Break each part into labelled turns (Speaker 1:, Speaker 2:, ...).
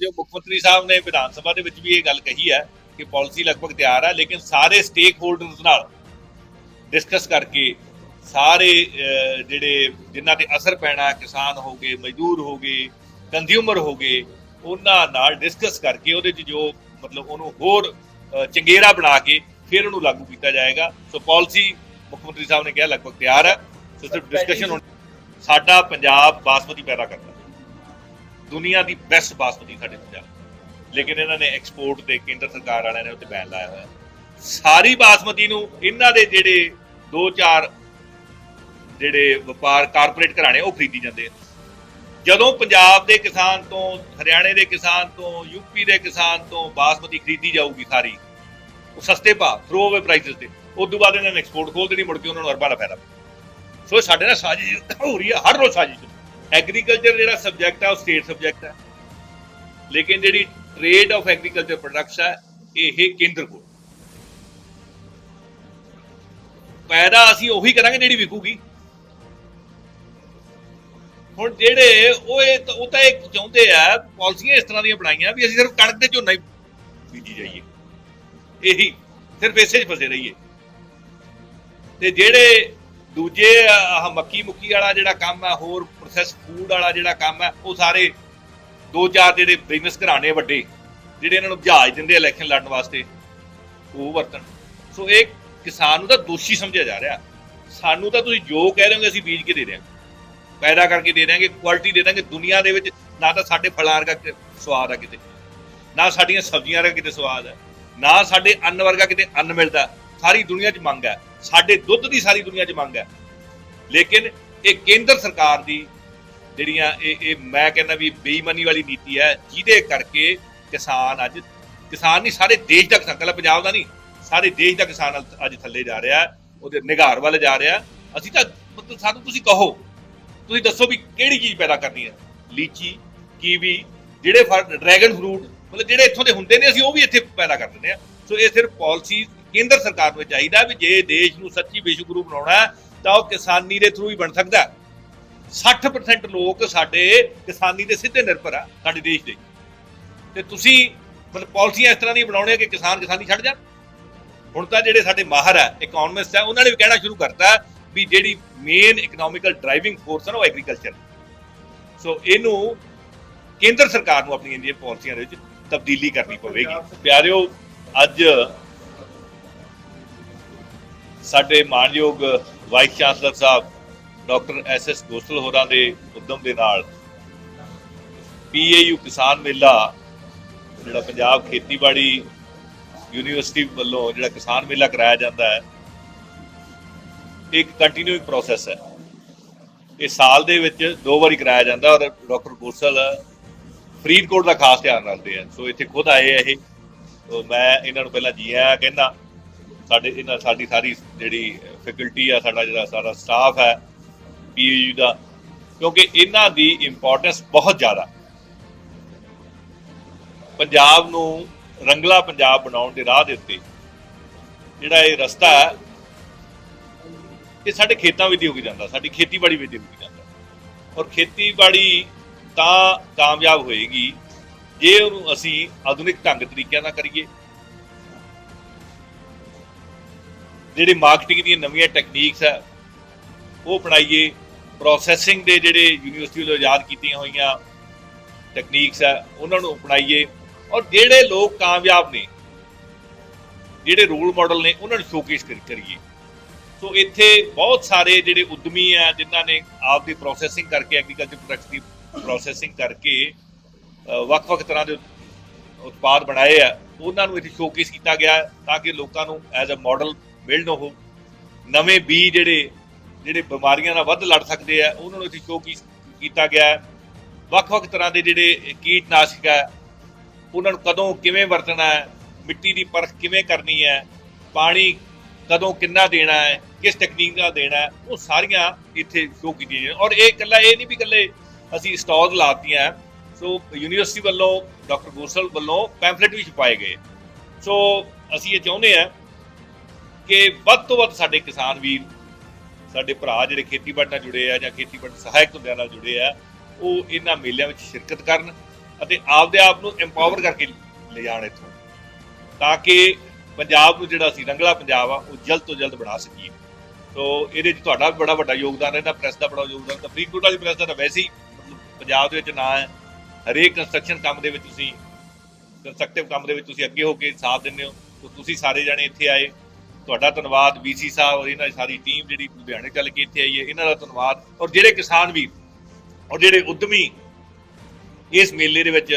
Speaker 1: ਮਾਨਯੋਗ ਮੁੱਖ ਮੰਤਰੀ ਸਾਹਿਬ ਨੇ ਵਿਧਾਨ ਸਭਾ ਦੇ ਵਿੱਚ ਵੀ ਇਹ ਗੱਲ ਕਹੀ ਹੈ ਕਿ ਪਾਲਿਸੀ ਲਗਭਗ ਤਿਆਰ ਹੈ ਲੇਕਿਨ ਸਾਰੇ ਸਟੇਕ ਹੋਲਡਰਸ ਨਾਲ ਡਿਸਕਸ ਕਰਕੇ ਸਾਰੇ ਜਿਹੜੇ ਜਿਨ੍ਹਾਂ ਤੇ ਅਸਰ ਪੈਣਾ ਕਿਸਾਨ ਹੋਗੇ ਮਜ਼ਦੂਰ ਹੋਗੇ ਕੰਜ਼ਿਊਮਰ ਹੋਗੇ ਉਹਨਾਂ ਨਾਲ ਡਿਸਕਸ ਕਰਕੇ ਉਹਦੇ 'ਚ ਜੋ ਮਤਲਬ ਉਹਨੂੰ ਹੋਰ ਚੰਗੇਰਾ ਬਣਾ ਕੇ ਫਿਰ ਉਹਨੂੰ ਲਾਗੂ ਕੀਤਾ ਜਾਏਗਾ। ਸੋ ਪਾਲਿਸੀ ਮੁੱਖ ਮੰਤਰੀ ਸਾਹਿਬ ਨੇ ਕਿਹਾ ਲਗਭਗ ਤਿਆਰ ਹੈ। ਸੋ ਸਿਰਫ ਡਿਸਕਸ਼ਨ ਸਾਡਾ ਪੰਜਾਬ ਬਾਸਮਤੀ ਪੈਦਾ ਕਰਦਾ। ਦੁਨੀਆ ਦੀ ਬੈਸਟ ਬਾਸਮਤੀ ਸਾਡੇ ਪੰਜਾਬ ਲੇਕਿਨ ਇਹਨਾਂ ਨੇ ਐਕਸਪੋਰਟ ਤੇ ਕੇਂਦਰ ਸਰਕਾਰ ਵਾਲਿਆਂ ਨੇ ਉੱਤੇ ਬੈਨ ਲਾਇਆ ਹੋਇਆ। ਸਾਰੀ ਬਾਸਮਤੀ ਨੂੰ ਇਹਨਾਂ ਦੇ ਜਿਹੜੇ ਦੋ ਚਾਰ ਜਿਹੜੇ ਵਪਾਰ ਕਾਰਪੋਰੇਟ ਘਰਾਣੇ, ਉਹ ਖਰੀਦੀ ਜਾਂਦੇ ਆ। ਜਦੋਂ ਪੰਜਾਬ ਦੇ ਕਿਸਾਨ ਤੋਂ, ਹਰਿਆਣੇ ਦੇ ਕਿਸਾਨ ਤੋਂ ਯੂਪੀ ਦੇ ਕਿਸਾਨ ਤੋਂ ਬਾਸਮਤੀ ਖਰੀਦੀ ਜਾਊਗੀ ਸਾਰੀ, ਉਹ ਸਸਤੇ ਭਾਅ ਥਰੋ ਅਵੇ ਪ੍ਰਾਈਸਸ ਤੇ ਉਸ ਤੋਂ ਬਾਅਦ ਇਹਨਾਂ ਨੇ ਐਕਸਪੋਰਟ ਖੋਲ ਦੇਣੀ, ਮੁੜ ਕੇ ਉਹਨਾਂ ਨੂੰ ਅਰਬਾਂ ਦਾ ਫਾਇਦਾ। ਸੋ ਇਹ ਸਾਡੇ ਨਾਲ ਸਾਜ਼ਿਸ਼ ਹੋ ਰਹੀ ਹੈ, ਹਰ ਰੋਜ਼ ਸਾਜ਼ਿਸ਼ ਐਗਰੀਕਲਚਰ ਜਿਹੜਾ ਸਬਜੈਕਟ ਹੈ ਉਹ ਸਟੇਟ ਸਬਜੈਕਟ ਹੈ ਲੇਕਿਨ ਜਿਹੜੀ ਟ੍ਰੇਡ ਆਫ ਐਗਰੀਕਲਚਰ ਪ੍ਰੋਡਕਟਸ ਹੈ ਇਹ ਕੇਂਦਰ ਕੋਲ। ਪੈਦਾ ਅਸੀਂ ਉਹੀ ਕਰਾਂਗੇ ਜਿਹੜੀ ਵਿਕੂਗੀ। ਹੁਣ ਜਿਹੜੇ ਉਹ ਇਹ ਉਹ ਤਾਂ ਇਹ ਚਾਹੁੰਦੇ ਆ, ਪਾਲਿਸੀਆਂ ਇਸ ਤਰ੍ਹਾਂ ਦੀਆਂ ਬਣਾਈਆਂ ਵੀ ਅਸੀਂ ਸਿਰਫ ਕਣਕ ਤੇ ਝੋਨਾ ਹੀ ਬੀਜੀ ਜਾਈਏ। ਇਹੀ, ਸਿਰਫ ਇਸੇ 'ਚ ਫਸੇ ਰਹੀਏ। ਤੇ ਜਿਹੜੇ ਦੂਜੇ, ਆਹ ਮੱਕੀ ਮੁੱਕੀ ਵਾਲਾ ਜਿਹੜਾ ਕੰਮ ਹੈ, ਹੋਰ ਪ੍ਰੋਸੈਸ ਫੂਡ ਵਾਲਾ ਜਿਹੜਾ ਕੰਮ ਹੈ, ਉਹ ਸਾਰੇ ਦੋ ਚਾਰ ਜਿਹੜੇ ਬਿਜ਼ਨਸ ਘਰਾਣੇ ਵੱਡੇ, ਜਿਹੜੇ ਇਹਨਾਂ ਨੂੰ ਜਹਾਜ਼ ਦਿੰਦੇ ਇਲੈਕਸ਼ਨ ਲੜਨ ਵਾਸਤੇ, ਉਹ ਵਰਤਣ। ਸੋ ਇਹ ਕਿਸਾਨ ਨੂੰ ਤਾਂ ਦੋਸ਼ੀ ਸਮਝਿਆ ਜਾ ਰਿਹਾ। ਸਾਨੂੰ ਤਾਂ ਤੁਸੀਂ ਜੋ ਕਹਿ ਰਹੇ ਹੋ ਅਸੀਂ ਬੀਜ ਕੇ ਦੇ ਦਿਆਂਗੇ। ਪੈਦਾ ਕਰਕੇ ਦੇ ਦਿਆਂਗੇ ਕੁਆਲਿਟੀ ਦੇ ਦਾਂਗੇ ਦੁਨੀਆ ਦੇ ਵਿੱਚ ਨਾ ਤਾਂ ਸਾਡੇ ਫਲਾਂ ਵਰਗਾ ਸਵਾਦ ਆ ਕਿਤੇ, ਨਾ ਸਾਡੀਆਂ ਸਬਜ਼ੀਆਂ ਵਰਗਾ ਕਿਤੇ ਸਵਾਦ ਹੈ ਨਾ ਸਾਡੇ ਅੰਨ ਵਰਗਾ ਕਿਤੇ ਅੰਨ ਮਿਲਦਾ। ਸਾਰੀ ਦੁਨੀਆ 'ਚ ਮੰਗ ਹੈ। ਸਾਡੇ ਦੁੱਧ ਦੀ ਸਾਰੀ ਦੁਨੀਆ 'ਚ ਮੰਗ ਹੈ। ਲੇਕਿਨ ਇਹ ਕੇਂਦਰ ਸਰਕਾਰ ਦੀ ਜਿਹੜੀਆਂ ਇਹ ਇਹ ਮੈਂ ਕਹਿੰਦਾ ਵੀ ਬੇਈਮਾਨੀ ਵਾਲੀ ਨੀਤੀ ਹੈ, ਜਿਹਦੇ ਕਰਕੇ ਕਿਸਾਨ ਅੱਜ, ਕਿਸਾਨ ਨਹੀਂ, ਸਾਰੇ ਦੇਸ਼ ਦਾ ਕਿਸਾਨ, ਇਕੱਲਾ ਪੰਜਾਬ ਦਾ ਨਹੀਂ, ਸਾਰੇ ਦੇਸ਼ ਦਾ ਕਿਸਾਨ ਅੱਜ- ਥੱਲੇ ਜਾ ਰਿਹਾ, ਉਹਦੇ ਨਿਗਾਰ ਵੱਲ ਜਾ ਰਿਹਾ। ਅਸੀਂ ਤਾਂ ਮਤਲਬ ਸਾਨੂੰ ਤੁਸੀਂ ਕਹੋ, ਤੁਸੀਂ ਦੱਸੋ ਵੀ ਕਿਹੜੀ ਚੀਜ਼ ਪੈਦਾ ਕਰਨੀ ਹੈ? ਲੀਚੀ, ਕੀਵੀ, ਜਿਹੜੇ ਡਰੈਗਨ ਫਰੂਟ, ਮਤਲਬ ਜਿਹੜੇ ਇੱਥੋਂ ਦੇ ਹੁੰਦੇ ਨੇ, ਅਸੀਂ ਉਹ ਵੀ ਇੱਥੇ ਪੈਦਾ ਕਰ ਦਿੰਦੇ ਆ ਸੋ ਇਹ ਸਿਰਫ ਪਾਲਿਸੀ ਕੇਂਦਰ ਸਰਕਾਰ ਨੂੰ ਚਾਹੀਦਾ ਵੀ ਜੇ ਦੇਸ਼ ਨੂੰ ਸੱਚੀ ਵਿਸ਼ਵ ਗੁਰੂ ਬਣਾਉਣਾ ਤਾਂ ਉਹ ਕਿਸਾਨੀ ਦੇ ਥਰੂ ਹੀ ਬਣ ਸਕਦਾ ਹੈ। 60% ਲੋਕ ਸਾਡੇ ਕਿਸਾਨੀ ਦੇ ਸਿੱਧੇ ਨਿਰਭਰ ਆ, ਸਾਡੇ ਦੇਸ਼ ਦੇ। ਤੇ ਤੁਸੀਂ ਮਤਲਬ ਪਾਲਿਸੀਆਂ ਇਸ ਤਰ੍ਹਾਂ ਦੀਆਂ ਬਣਾਉਣੀਆਂ ਕਿ ਕਿਸਾਨ ਕਿਸਾਨੀ ਛੱਡ ਜਾਣ। ਹੁਣ ਤਾਂ ਜਿਹੜੇ ਸਾਡੇ ਮਾਹਰ ਹੈ ਇਕਨੋਮਿਸਟ ਹੈ ਉਹਨਾਂ ਨੇ ਵੀ ਕਹਿਣਾ ਸ਼ੁਰੂ ਕਰਤਾ ਵੀ ਜਿਹੜੀ ਮੇਨ ਇਕਨੋਮਿਕਲ ਡਰਾਈਵਿੰਗ ਫੋਰਸ ਹੈ ਨਾ, ਉਹ ਐਗਰੀਕਲਚਰ ਸੋ ਇਹਨੂੰ ਕੇਂਦਰ ਸਰਕਾਰ ਨੂੰ ਆਪਣੀਆਂ ਜਿਹੜੀਆਂ ਪਾਲਿਸੀਆਂ ਦੇ ਵਿੱਚ ਤਬਦੀਲੀ ਕਰਨੀ ਪਵੇਗੀ। ਪਿਆਰਿਓ, ਅੱਜ ਸਾਡੇ ਮਾਨਯੋਗ vice chancellor sahib, doctor S S Gosal ਹੋਰਾਂ ਦੇ ਉਦਮ ਦੇ ਨਾਲ ਪੀਏਯੂ ਕਿਸਾਨ ਮੇਲਾ, ਜਿਹੜਾ ਪੰਜਾਬ ਖੇਤੀਬਾੜੀ ਯੂਨੀਵਰਸਿਟੀ ਵੱਲੋਂ ਜਿਹੜਾ ਕਿਸਾਨ ਮੇਲਾ ਕਰਾਇਆ ਜਾਂਦਾ ਹੈ ਇੱਕ ਕੰਟੀਨਿਊਇੰਗ ਪ੍ਰੋਸੈਸ ਹੈ। ਇਹ ਸਾਲ ਦੇ ਵਿੱਚ ਦੋ ਵਾਰੀ ਕਰਾਇਆ ਜਾਂਦਾ ਔਰ ਡਾਕਟਰ ਗੋਸਲ ਫਰੀਦਕੋਟ ਦਾ ਖਾਸ ਧਿਆਨ ਰੱਖਦੇ ਆ। ਸੋ ਇੱਥੇ ਖੁਦ ਆਏ ਆ ਇਹ। ਮੈਂ ਇਹਨਾਂ ਨੂੰ ਪਹਿਲਾਂ ਜੀ ਆਇਆਂ, ਕਹਿੰਦਾ ਸਾਡੇ ਇਹਨਾਂ ਸਾਡੀ ਸਾਰੀ ਜਿਹੜੀ ਫੈਕਲਟੀ ਆ, ਸਾਡਾ ਜਿਹੜਾ ਸਾਰਾ ਸਟਾਫ ਹੈ ਪੀਯੂ ਦਾ, ਕਿਉਂਕਿ ਇਹਨਾਂ ਦੀ ਇੰਪੋਰਟੈਂਸ ਬਹੁਤ ਜ਼ਿਆਦਾ। ਪੰਜਾਬ ਨੂੰ ਰੰਗਲਾ ਪੰਜਾਬ ਬਣਾਉਣ ਦੇ ਰਾਹ ਦੇ ਉੱਤੇ ਜਿਹੜਾ ਇਹ ਰਸਤਾ ਹੈ, ਇਹ ਸਾਡੇ ਖੇਤਾਂ ਵਿੱਚ ਹੀ ਹੋ ਜਾਂਦਾ, ਸਾਡੀ ਖੇਤੀਬਾੜੀ ਵਿੱਚ ਹੀ ਹੋ ਜਾਂਦਾ। ਔਰ ਖੇਤੀਬਾੜੀ ਤਾਂ ਕਾਮਯਾਬ ਹੋਏਗੀ ਜੇ ਉਹਨੂੰ ਅਸੀਂ ਆਧੁਨਿਕ ਢੰਗ ਤਰੀਕਿਆਂ ਨਾਲ ਕਰੀਏ। ਜਿਹੜੀ ਮਾਰਕੀਟਿੰਗ ਦੀਆਂ ਨਵੀਆਂ ਟੈਕਨੀਕਸ ਹੈ ਉਹ ਅਪਣਾਈਏ ਪ੍ਰੋਸੈਸਿੰਗ ਦੇ ਜਿਹੜੇ ਯੂਨੀਵਰਸਿਟੀ ਵੱਲੋਂ ਯਾਦ ਕੀਤੀਆਂ ਹੋਈਆਂ ਟੈਕਨੀਕਸ ਹੈ ਉਹਨਾਂ ਨੂੰ ਅਪਣਾਈਏ। ਔਰ ਜਿਹੜੇ ਲੋਕ ਕਾਮਯਾਬ ਨੇ, ਜਿਹੜੇ ਰੋਲ ਮਾਡਲ ਨੇ, ਉਹਨਾਂ ਨੂੰ ਸ਼ੋਕੇਸ ਕਰੀਏ। ਸੋ ਇੱਥੇ ਬਹੁਤ ਸਾਰੇ ਜਿਹੜੇ ਉਦਮੀ ਆ, ਜਿਨ੍ਹਾਂ ਨੇ ਆਪ ਦੀ ਪ੍ਰੋਸੈਸਿੰਗ ਕਰਕੇ ਐਗਰੀਕਲਚਰ ਪ੍ਰੋਡਕਟਸ ਦੀ ਪ੍ਰੋਸੈਸਿੰਗ ਕਰਕੇ ਵੱਖ-ਵੱਖ ਤਰ੍ਹਾਂ ਦੇ ਉਤਪਾਦ ਬਣਾਏ ਆ, ਉਹਨਾਂ ਨੂੰ ਇੱਥੇ ਸ਼ੋਕੇਸ ਕੀਤਾ ਗਿਆ ਹੈ ਤਾਂ ਕਿ ਲੋਕਾਂ ਨੂੰ ਐਜ਼ ਅ ਮਾਡਲ ਬਿਲਡ ਹੋ ਨਵੇਂ ਬੀ ਜਿਹੜੇ ਜਿਹੜੇ ਬਿਮਾਰੀਆਂ ਨਾਲ ਵੱਧ ਲੜ ਸਕਦੇ ਆ, ਉਹਨਾਂ ਨੂੰ ਇੱਥੇ ਸ਼ੋਅ ਕੀਤਾ ਗਿਆ ਵੱਖ-ਵੱਖ ਤਰ੍ਹਾਂ ਦੇ ਜਿਹੜੇ ਕੀਟਨਾਸ਼ਕ ਹੈ, ਉਹਨਾਂ ਨੂੰ ਕਦੋਂ ਕਿਵੇਂ ਵਰਤਣਾ ਹੈ, ਮਿੱਟੀ ਦੀ ਪਰਖ ਕਿਵੇਂ ਕਰਨੀ ਹੈ, ਪਾਣੀ ਕਦੋਂ ਕਿੰਨਾ ਦੇਣਾ ਹੈ, ਕਿਸ ਟੈਕਨੀਕ ਨਾਲ ਦੇਣਾ ਹੈ, ਉਹ ਸਾਰੀਆਂ ਇੱਥੇ ਸ਼ੋਅ ਕੀਤੀਆਂ ਜਾਂਦੀਆਂ ਔਰ ਇਹ ਇਕੱਲਾ ਇਹ ਨਹੀਂ ਵੀ ਇਕੱਲੇ ਅਸੀਂ ਸਟਾਲ ਲਾਤੀਆਂ ਸੋ ਯੂਨੀਵਰਸਿਟੀ ਵੱਲੋਂ ਡਾਕਟਰ ਗੋਸਲ ਵੱਲੋਂ ਪੈਂਫਲੇਟ ਵੀ ਛਪਾਏ ਗਏ। ਸੋ ਅਸੀਂ ਇਹ ਚਾਹੁੰਦੇ ਆ ਕਿ ਵੱਧ ਤੋਂ ਵੱਧ ਸਾਡੇ ਕਿਸਾਨ ਵੀਰ, ਸਾਡੇ ਭਰਾ ਜਿਹੜੇ ਖੇਤੀਬਾੜੀ ਨਾਲ ਜੁੜੇ ਆ ਜਾਂ ਖੇਤੀਬਾੜੀ ਸਹਾਇਕ ਧੰਦਿਆਂ ਨਾਲ ਜੁੜੇ ਆ, ਉਹ ਇਹਨਾਂ ਮੇਲਿਆਂ ਵਿੱਚ ਸ਼ਿਰਕਤ ਕਰਨ ਅਤੇ ਆਪਦੇ ਆਪ ਨੂੰ ਐਮਪਾਵਰ ਕਰਕੇ ਲੈ ਜਾਣ ਇੱਥੋਂ, ਤਾਂ ਕਿ ਪੰਜਾਬ ਨੂੰ ਜਿਹੜਾ ਸੀ ਰੰਗਲਾ ਪੰਜਾਬ ਆ, ਉਹ ਜਲਦ ਤੋਂ ਜਲਦ ਬਣਾ ਸਕੀਏ। ਸੋ ਇਹਦੇ 'ਚ ਤੁਹਾਡਾ ਵੀ ਬੜਾ ਵੱਡਾ ਯੋਗਦਾਨ ਹੈ ਨਾ ਪ੍ਰੈਸ ਦਾ ਬੜਾ ਯੋਗਦਾਨ, ਤਾਂ ਫਰੀਦਕੋਟ ਵਾਲੀ ਪ੍ਰੈਸ ਦਾ ਤਾਂ ਵੈਸੇ ਹੀ ਮਤਲਬ ਪੰਜਾਬ ਦੇ ਵਿੱਚ ਨਾਂ ਹੈ, ਹਰੇਕ ਕੰਸਟਰਕਸ਼ਨ ਕੰਮ ਦੇ ਵਿੱਚ ਤੁਸੀਂ ਕੰਸਟਰਕਟਿਵ ਕੰਮ ਦੇ ਵਿੱਚ ਤੁਸੀਂ ਅੱਗੇ ਹੋ ਕੇ ਸਾਥ ਦਿੰਦੇ ਹੋ ਸੋ ਤੁਸੀਂ ਸਾਰੇ ਜਣੇ ਇੱਥੇ ਆਏ ਤੁਹਾਡਾ ਧੰਨਵਾਦ ਵੀਸੀ ਸਾਹਿਬ ਔਰ ਇਹਨਾਂ ਦੀ ਸਾਰੀ ਟੀਮ ਜਿਹੜੀ ਲੁਧਿਆਣੇ ਚੱਲ ਕੇ ਇੱਥੇ ਆਈ ਹੈ ਇਹਨਾਂ ਦਾ ਧੰਨਵਾਦ। ਔਰ ਜਿਹੜੇ ਕਿਸਾਨ ਵੀਰ ਔਰ ਜਿਹੜੇ ਉਦਮੀ ਇਸ ਮੇਲੇ ਦੇ ਵਿੱਚ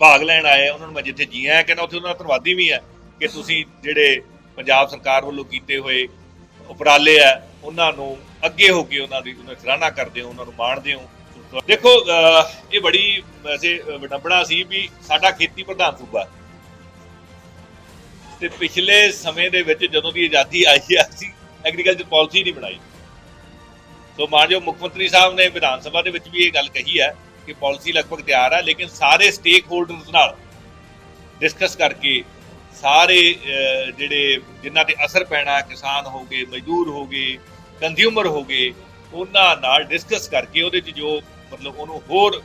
Speaker 1: ਭਾਗ ਲੈਣ ਆਏ ਉਹਨਾਂ ਨੂੰ ਮੈਂ ਜਿੱਥੇ ਜੀ ਆਇਆਂ ਕਹਿੰਦਾ ਉੱਥੇ ਉਹਨਾਂ ਦਾ ਧੰਨਵਾਦੀ ਵੀ ਹੈ ਕਿ ਤੁਸੀਂ ਜਿਹੜੇ ਪੰਜਾਬ ਸਰਕਾਰ ਵੱਲੋਂ ਕੀਤੇ ਹੋਏ ਉਪਰਾਲੇ ਆ ਉਹਨਾਂ ਨੂੰ ਅੱਗੇ ਹੋ ਕੇ ਉਹਨਾਂ ਦੀ ਉਹਨਾਂ ਸਰਾਹਨਾ ਕਰਦੇ ਹੋ ਉਹਨਾਂ ਨੂੰ ਮਾਣਦੇ ਹੋ। ਦੇਖੋ ਇਹ ਬੜੀ ਵੈਸੇ ਅਹ, ਵਿਡੰਬਣਾ ਸੀ ਵੀ ਸਾਡਾ ਖੇਤੀ ਪ੍ਰਧਾਨ ਸੂਬਾ ਤੇ ਪਿਛਲੇ ਸਮੇਂ ਦੇ ਵਿੱਚ ਜਦੋਂ ਦੀ ਆਜ਼ਾਦੀ ਆਈ ਹੈ ਅਸੀਂ ਐਗਰੀਕਲਚਰ ਪਾਲਿਸੀ ਨਹੀਂ ਬਣਾਈ। ਸੋ ਮਾਨਯੋਗ ਮੁੱਖ ਮੰਤਰੀ ਸਾਹਿਬ ਨੇ ਵਿਧਾਨ ਸਭਾ ਦੇ ਵਿੱਚ ਵੀ ਇਹ ਗੱਲ ਕਹੀ ਹੈ ਕਿ ਪਾਲਿਸੀ ਲਗਭਗ ਤਿਆਰ ਹੈ, ਲੇਕਿਨ ਸਾਰੇ ਸਟੇਕ ਹੋਲਡਰਸ ਨਾਲ ਡਿਸਕਸ ਕਰਕੇ ਸਾਰੇ ਜਿਹੜੇ ਜਿਨ੍ਹਾਂ ਤੇ ਅਸਰ ਪੈਣਾ, ਕਿਸਾਨ ਹੋਗੇ ਮਜ਼ਦੂਰ ਹੋਗੇ ਕੰਜ਼ਿਊਮਰ ਹੋਗੇ ਉਹਨਾਂ ਨਾਲ ਡਿਸਕਸ ਕਰਕੇ ਉਹਦੇ 'ਚ ਜੋ ਮਤਲਬ ਉਹਨੂੰ ਹੋਰ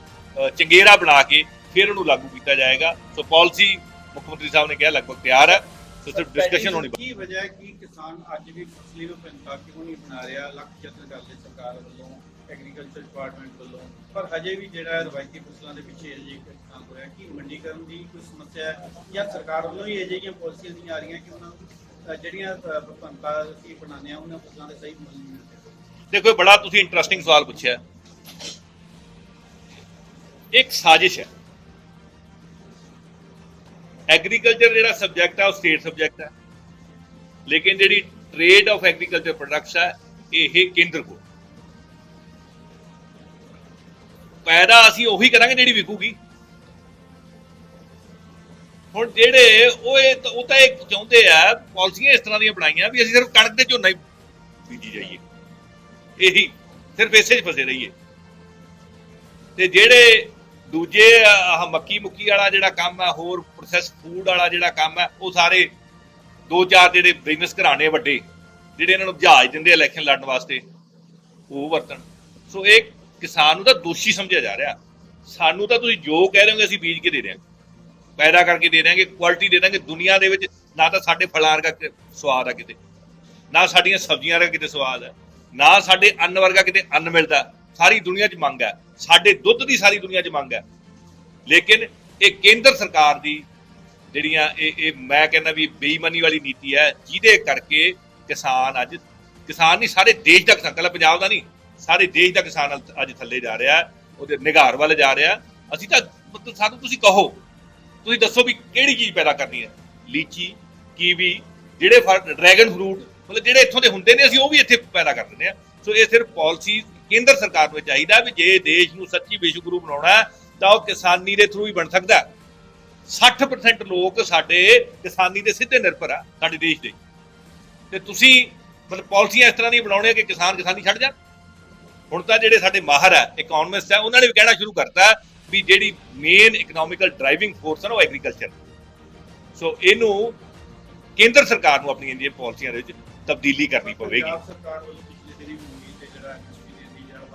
Speaker 1: ਚੰਗੇਰਾ ਬਣਾ ਕੇ ਫਿਰ ਉਹਨੂੰ ਲਾਗੂ ਕੀਤਾ ਜਾਏਗਾ। ਸੋ ਪਾਲਿਸੀ ਮੁੱਖ ਮੰਤਰੀ ਸਾਹਿਬ ਨੇ ਕਿਹਾ ਲਗਭਗ ਤਿਆਰ ਹੈ। ਸੋ ਸਿਰਫ ਡਿਸਕਸ਼ਨ ਹੋਣੀ
Speaker 2: ਕੀ ਵਜ੍ਹਾ ਹੈ ਕਿ ਕਿਸਾਨ ਅੱਜ ਵੀ ਫਸਲੀ ਨੂੰ ਪੈਂਤਾ ਕਿਉਂ ਨਹੀਂ ਬਣਾ ਰਿਹਾ? ਲੱਖ ਯਤਨ ਕਰਦੇ ਸਰਕਾਰ ਵੱਲੋਂ ਐਗਰੀਕਲਚਰ ਡਿਪਾਰਟਮੈਂਟ ਵੱਲੋਂ। ਪਰ ਹਜੇ ਵੀ ਜਿਹੜਾ ਰਵਾਇਤੀ ਫਸਲਾਂ ਦੇ ਪਿੱਛੇ ਅਜੇ ਕਿਸਾਨ ਹੋਇਆ ਕਿ ਮੰਡੀਕਰਨ ਦੀ ਕੋਈ ਸਮੱਸਿਆ ਹੈ? ਜਾਂ ਸਰਕਾਰ ਵੱਲੋਂ ਹੀ ਅਜਿਹੀਆਂ ਪਾਲਿਸੀਆਂ ਨਹੀਂ ਆ ਰਹੀਆਂ ਕਿ ਉਹਨਾਂ ਨੂੰ ਜਿਹੜੀਆਂ ਪੰਤਾ ਅਸੀਂ ਬਣਾਉਂਦੇ ਆ ਉਹਨਾਂ ਫਸਲਾਂ ਦੇ ਸਹੀ ਮੁੱਲ ਨਹੀਂ ਮਿਲਦੇ?
Speaker 1: ਦੇਖੋ ਇਹ ਬੜਾ ਤੁਸੀਂ ਇੰਟਰਸਟਿੰਗ ਸਵਾਲ ਪੁੱਛਿਆ। ਇੱਕ ਸਾਜ਼ਿਸ਼ ਹੈ। ਐਗਰੀਕਲਚਰ ਜਿਹੜਾ ਸਬਜੈਕਟ ਹੈ ਉਹ ਸਟੇਟ ਸਬਜੈਕਟ ਹੈ ਲੇਕਿਨ ਜਿਹੜੀ ਟ੍ਰੇਡ ਆਫ ਐਗਰੀਕਲਚਰ ਪ੍ਰੋਡਕਟਸ ਹੈ ਇਹ ਕੇਂਦਰ ਕੋਲ। ਪੈਦਾ ਅਸੀਂ ਉਹੀ ਕਰਾਂਗੇ ਜਿਹੜੀ ਵਿਕੂਗੀ। ਹੁਣ ਜਿਹੜੇ ਉਹ ਇਹ ਉਹ ਤਾਂ ਇਹ ਚਾਹੁੰਦੇ ਆ, ਪਾਲਿਸੀਆਂ ਇਸ ਤਰ੍ਹਾਂ ਦੀਆਂ ਬਣਾਈਆਂ ਵੀ ਅਸੀਂ ਸਿਰਫ ਕਣਕ ਤੇ ਝੋਨਾ ਹੀ ਬੀਜੀ ਜਾਈਏ। ਇਹੀ, ਸਿਰਫ ਇਸੇ 'ਚ ਫਸੇ ਰਹੀਏ। ਤੇ ਜਿਹੜੇ ਦੂਜੇ, ਆਹ ਮੱਕੀ ਮੁੱਕੀ ਵਾਲਾ ਜਿਹੜਾ ਕੰਮ ਹੈ, ਹੋਰ ਪ੍ਰੋਸੈਸ ਫੂਡ ਵਾਲਾ ਜਿਹੜਾ ਕੰਮ ਹੈ, ਉਹ ਸਾਰੇ ਦੋ ਚਾਰ ਜਿਹੜੇ ਬਿਜ਼ਨਸ ਘਰਾਣੇ ਵੱਡੇ, ਜਿਹੜੇ ਇਹਨਾਂ ਨੂੰ ਜਹਾਜ਼ ਦਿੰਦੇ ਇਲੈਕਸ਼ਨ ਲੜਨ ਵਾਸਤੇ, ਉਹ ਵਰਤਣ। ਸੋ ਇਹ ਕਿਸਾਨ ਨੂੰ ਤਾਂ ਦੋਸ਼ੀ ਸਮਝਿਆ ਜਾ ਰਿਹਾ। ਸਾਨੂੰ ਤਾਂ ਤੁਸੀਂ ਜੋ ਕਹਿ ਰਹੇ ਹੋ ਅਸੀਂ ਬੀਜ ਕੇ ਦੇ ਰਹੇ ਹਾਂ ਪੈਦਾ ਕਰਕੇ ਦੇ ਦਿਆਂਗੇ ਕੁਆਲਿਟੀ ਦੇ ਦਿਆਂਗੇ। ਦੁਨੀਆ ਦੇ ਵਿੱਚ ਨਾ ਤਾਂ ਸਾਡੇ ਫਲਾਂ ਵਰਗਾ ਸਵਾਦ ਆ ਕਿਤੇ, ਨਾ ਸਾਡੀਆਂ ਸਬਜ਼ੀਆਂ ਵਰਗਾ ਕਿਤੇ ਸਵਾਦ ਹੈ ਨਾ ਸਾਡੇ ਅੰਨ ਵਰਗਾ ਕਿਤੇ ਅੰਨ ਮਿਲਦਾ। ਸਾਰੀ ਦੁਨੀਆ 'ਚ ਮੰਗ ਹੈ। ਸਾਡੇ ਦੁੱਧ ਦੀ ਸਾਰੀ ਦੁਨੀਆ 'ਚ ਮੰਗ ਹੈ। ਲੇਕਿਨ ਇਹ ਕੇਂਦਰ ਸਰਕਾਰ ਦੀ ਜਿਹੜੀਆਂ ਇਹ ਇਹ ਮੈਂ ਕਹਿੰਦਾ ਵੀ ਬੇਈਮਾਨੀ ਵਾਲੀ ਨੀਤੀ ਹੈ, ਜਿਹਦੇ ਕਰਕੇ ਕਿਸਾਨ ਅੱਜ, ਕਿਸਾਨ ਨਹੀਂ, ਸਾਰੇ ਦੇਸ਼ ਦਾ ਕਿਸਾਨ ਕੱਲਾ ਪੰਜਾਬ ਦਾ ਨਹੀਂ, ਸਾਰੇ ਦੇਸ਼ ਦਾ ਕਿਸਾਨ ਅੱਜ- ਥੱਲੇ ਜਾ ਰਿਹਾ, ਉਹਦੇ ਨਿਗਾਰ ਵੱਲ ਜਾ ਰਿਹਾ। ਅਸੀਂ ਤਾਂ ਮਤਲਬ ਸਾਨੂੰ ਤੁਸੀਂ ਕਹੋ, ਤੁਸੀਂ ਦੱਸੋ ਵੀ ਕਿਹੜੀ ਚੀਜ਼ ਪੈਦਾ ਕਰਨੀ ਹੈ? ਲੀਚੀ, ਕੀਵੀ, ਜਿਹੜੇ ਡਰੈਗਨ ਫਰੂਟ, ਮਤਲਬ ਜਿਹੜੇ ਇੱਥੋਂ ਦੇ ਹੁੰਦੇ ਨੇ, ਅਸੀਂ ਉਹ ਵੀ ਇੱਥੇ ਪੈਦਾ ਕਰ ਦਿੰਦੇ ਆ ਸੋ ਇਹ ਸਿਰਫ ਪਾਲਿਸੀ ਕੇਂਦਰ ਸਰਕਾਰ ਨੂੰ ਚਾਹੀਦਾ ਵੀ ਜੇ ਦੇਸ਼ ਨੂੰ ਸੱਚੀ ਵਿਸ਼ਵ ਗੁਰੂ ਬਣਾਉਣਾ ਤਾਂ ਉਹ ਕਿਸਾਨੀ ਦੇ ਥਰੂ ਹੀ ਬਣ ਸਕਦਾ ਹੈ। 60% ਲੋਕ ਸਾਡੇ ਕਿਸਾਨੀ ਦੇ ਸਿੱਧੇ ਨਿਰਭਰ ਆ ਸਾਡੇ ਦੇਸ਼ ਦੇ। ਤੇ ਤੁਸੀਂ ਮਤਲਬ ਪਾਲਿਸੀਆਂ ਇਸ ਤਰ੍ਹਾਂ ਦੀਆਂ ਬਣਾਉਣੀਆਂ ਕਿ ਕਿਸਾਨ ਕਿਸਾਨੀ ਛੱਡ ਜਾਣ। ਹੁਣ ਤਾਂ ਜਿਹੜੇ ਸਾਡੇ ਮਾਹਰ ਹੈ ਇਕਨੋਮਿਸਟ ਹੈ ਉਹਨਾਂ ਨੇ ਵੀ ਕਹਿਣਾ ਸ਼ੁਰੂ ਕਰਤਾ ਵੀ ਜਿਹੜੀ ਮੇਨ ਇਕਨੋਮਿਕਲ ਡਰਾਈਵਿੰਗ ਫੋਰਸ ਨਾ ਉਹ ਐਗਰੀਕਲਚਰ ਸੋ ਇਹਨੂੰ ਕੇਂਦਰ ਸਰਕਾਰ ਨੂੰ ਆਪਣੀਆਂ ਜਿਹੜੀਆਂ ਪਾਲਿਸੀਆਂ ਦੇ ਵਿੱਚ ਤਬਦੀਲੀ ਕਰਨੀ ਪਵੇਗੀ।
Speaker 2: ਪੰਜਾਬ ਸਰਕਾਰ ਵੱਲੋਂ ਪਿਛਲੇ ਦਿਨੀ ਮੂੰਗੀ ਤੇ ਜਿਹੜਾ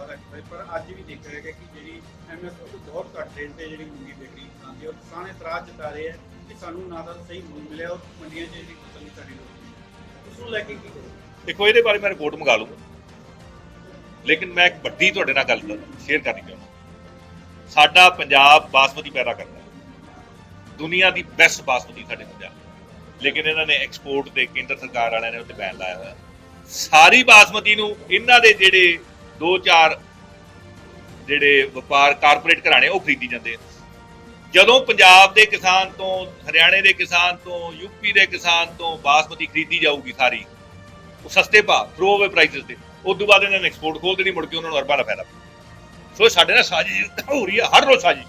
Speaker 2: ਐਮਐਸਪੀ ਦੇ ਦੀ ਪਰ ਅੱਜ ਵੀ ਦੇਖ ਰਿਹਾ ਕਿ ਜਿਹੜੀ ਐਮਐਸਪੀ ਤੋਂ ਬਹੁਤ ਘੱਟ ਰੇਟ ਤੇ ਜਿਹੜੀ ਮੂੰਗੀ ਵਿਕਰੀ ਜਾਂਦੀ ਹੈ ਕਿਸਾਨ ਇਤਰਾਜ਼ ਜਤਾ ਰਹੇ ਹੈ ਕਿ ਸਾਨੂੰ ਨਾ ਤਾਂ ਸਹੀ ਮੁੱਲ ਮਿਲਿਆ ਔਰ ਮੰਡੀਆਂ 'ਚ ਜਿਹੜੀ ਫਸਲ ਨਹੀਂ ਸਾਡੀ ਰੋਕੀ ਉਸ ਨੂੰ ਲੈ ਕੇ ਕੀ ਕਰੋ
Speaker 1: ਦੇਖੋ, ਇਹਦੇ ਬਾਰੇ ਮੈਂ ਰਿਪੋਰਟ ਮੰਗਾ ਲੂੰਗਾ ਲੇਕਿਨ ਮੈਂ ਇੱਕ ਵੱਡੀ ਤੁਹਾਡੇ ਨਾਲ ਗੱਲ ਸ਼ੇਅਰ ਕਰਨੀ ਚਾਹੁੰਦਾ। ਸਾਡਾ ਪੰਜਾਬ ਬਾਸਮਤੀ ਪੈਦਾ ਕਰਦਾ ਹੈ। ਦੁਨੀਆ ਦੀ ਬੈਸਟ ਬਾਸਮਤੀ ਸਾਡੇ ਪੰਜਾਬ ਲੇਕਿਨ ਇਹਨਾਂ ਨੇ ਐਕਸਪੋਰਟ ਤੇ ਕੇਂਦਰ ਸਰਕਾਰ ਵਾਲਿਆਂ ਨੇ ਉੱਤੇ ਬੈਨ ਲਾਇਆ ਹੋਇਆ। ਸਾਰੀ ਬਾਸਮਤੀ ਨੂੰ ਇਹਨਾਂ ਦੇ ਜਿਹੜੇ ਦੋ ਚਾਰ ਜਿਹੜੇ ਵਪਾਰ ਕਾਰਪੋਰੇਟ ਘਰਾਣੇ, ਉਹ ਖਰੀਦੀ ਜਾਂਦੇ ਆ। ਜਦੋਂ ਪੰਜਾਬ ਦੇ ਕਿਸਾਨ ਤੋਂ, ਹਰਿਆਣੇ ਦੇ ਕਿਸਾਨ ਤੋਂ ਯੂਪੀ ਦੇ ਕਿਸਾਨ ਤੋਂ ਬਾਸਮਤੀ ਖਰੀਦੀ ਜਾਊਗੀ ਸਾਰੀ, ਉਹ ਸਸਤੇ ਭਾਅ ਥਰੋ ਅਵੇ ਪ੍ਰਾਈਸਸ ਤੇ ਉਸ ਤੋਂ ਬਾਅਦ ਇਹਨਾਂ ਨੇ ਐਕਸਪੋਰਟ ਖੋਲ ਦੇਣੀ, ਮੁੜ ਕੇ ਉਹਨਾਂ ਨੂੰ ਅਰਬਾਂ ਦਾ ਫਾਇਦਾ। ਸੋ ਇਹ ਸਾਡੇ ਨਾਲ ਸਾਜ਼ਿਸ਼ ਹੋ ਰਹੀ ਹੈ, ਹਰ ਰੋਜ਼ ਸਾਜ਼ਿਸ਼